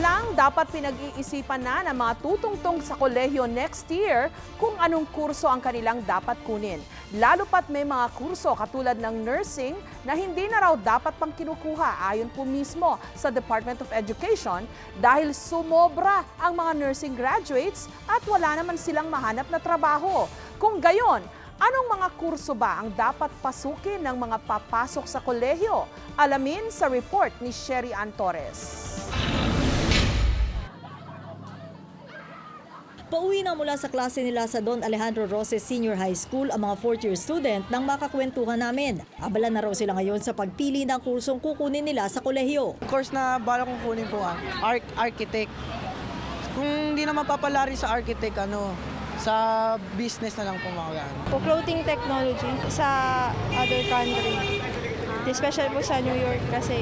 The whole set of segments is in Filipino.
lang, dapat pinag-iisipan na ng mga tutungtong sa kolehiyo next year kung anong kurso ang kanilang dapat kunin. Lalo pat may mga kurso katulad ng nursing na hindi na raw dapat pang kinukuha ayon po mismo sa Department of Education dahil sumobra ang mga nursing graduates at wala naman silang mahanap na trabaho. Kung gayon, Anong mga kurso ba ang dapat pasukin ng mga papasok sa kolehiyo? Alamin sa report ni Sherry Ann Torres. Pauwi na mula sa klase nila sa Don Alejandro Roses Senior High School ang mga fourth year student nang makakwentuhan namin. Abala na raw sila ngayon sa pagpili ng kursong kukunin nila sa kolehiyo. course na bala kong kunin po ah, arch architect. Kung hindi naman papalari sa architect, ano, sa business na lang po mga clothing technology sa other country. Especially po sa New York kasi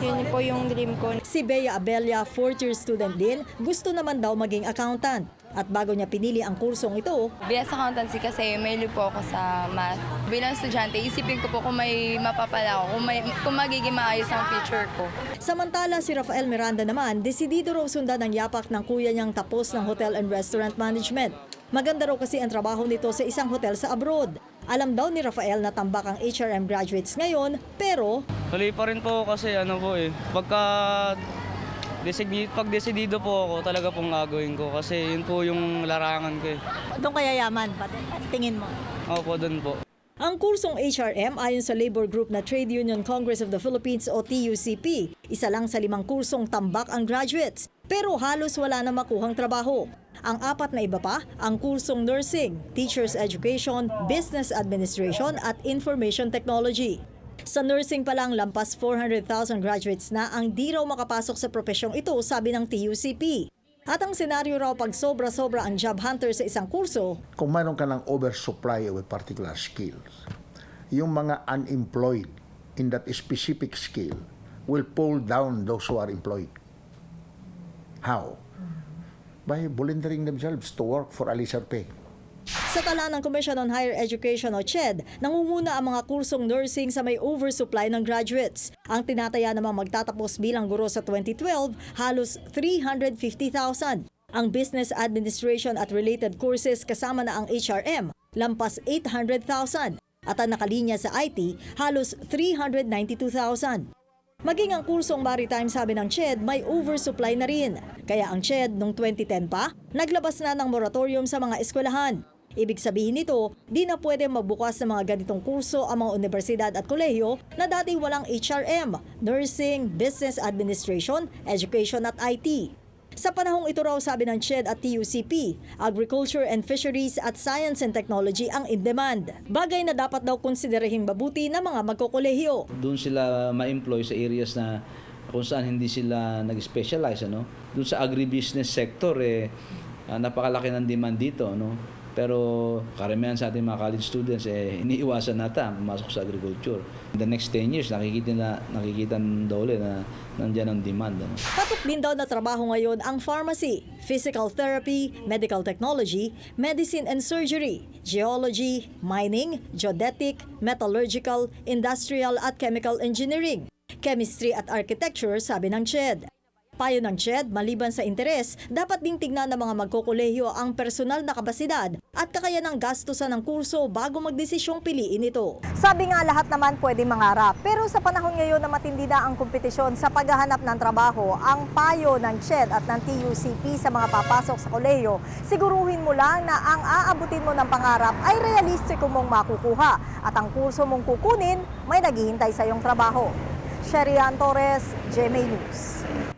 yun po yung dream ko. Si Bea Abella, fourth year student din, gusto naman daw maging accountant. At bago niya pinili ang kursong ito, BS Accountancy kasi may po ako sa math. Bilang estudyante, isipin ko po kung may mapapala ako, kung, may, kung magiging maayos ang future ko. Samantala si Rafael Miranda naman, desidido raw sundan ang yapak ng kuya niyang tapos ng Hotel and Restaurant Management. Maganda raw kasi ang trabaho nito sa isang hotel sa abroad. Alam daw ni Rafael na tambak ang HRM graduates ngayon, pero Tuloy pa rin po kasi ano po eh. Pagka desidi, pag desidido po ako, talaga pong gagawin ko kasi yun po yung larangan ko eh. doon kaya yaman, tingin mo? Opo, doon po. Ang kursong HRM ayon sa labor group na Trade Union Congress of the Philippines o TUCP, isa lang sa limang kursong tambak ang graduates, pero halos wala na makuhang trabaho. Ang apat na iba pa, ang kursong nursing, teacher's education, business administration at information technology. Sa nursing pa lang, lampas 400,000 graduates na ang di raw makapasok sa profesyong ito, sabi ng TUCP. At ang senaryo raw pag sobra-sobra ang job hunter sa isang kurso, kung mayroon ka ng oversupply of a particular skills, yung mga unemployed in that specific skill will pull down those who are employed. How? By volunteering themselves to work for a lesser pay. Sa tala ng Commission on Higher Education o CHED, nangunguna ang mga kursong nursing sa may oversupply ng graduates. Ang tinataya namang magtatapos bilang guro sa 2012, halos 350,000. Ang Business Administration at related courses kasama na ang HRM, lampas 800,000. At ang nakalinya sa IT, halos 392,000. Maging ang kursong maritime sabi ng CHED may oversupply na rin. Kaya ang CHED noong 2010 pa, naglabas na ng moratorium sa mga eskwelahan. Ibig sabihin nito, di na pwede magbukas ng mga ganitong kurso ang mga universidad at kolehiyo na dati walang HRM, nursing, business administration, education at IT. Sa panahong ito raw sabi ng CHED at TUCP, agriculture and fisheries at science and technology ang in demand. Bagay na dapat daw konsiderahing mabuti ng mga magkokolehiyo. doon sila ma-employ sa areas na kung saan hindi sila nag-specialize ano doon sa agribusiness sector eh ah, napakalaki ng demand dito no pero karamihan sa ating mga college students eh iniiwasan nata pumasok sa agriculture. In the next 10 years nakikita na nakikita daw ulit na nandiyan ang demand ano. Patok din daw na trabaho ngayon ang pharmacy, physical therapy, medical technology, medicine and surgery, geology, mining, geodetic, metallurgical, industrial at chemical engineering, chemistry at architecture sabi ng CHED. Payo ng CHED, maliban sa interes, dapat ding tignan ng mga magkokolehiyo ang personal na kapasidad at kakayanang gastusan ng kurso bago magdesisyong piliin ito. Sabi nga lahat naman pwede mangarap, pero sa panahon ngayon na matindi na ang kompetisyon sa paghahanap ng trabaho, ang payo ng CHED at ng TUCP sa mga papasok sa koleyo, siguruhin mo lang na ang aabutin mo ng pangarap ay realistiko mong makukuha at ang kurso mong kukunin may naghihintay sa iyong trabaho. Sherry Ann Torres, GMA News.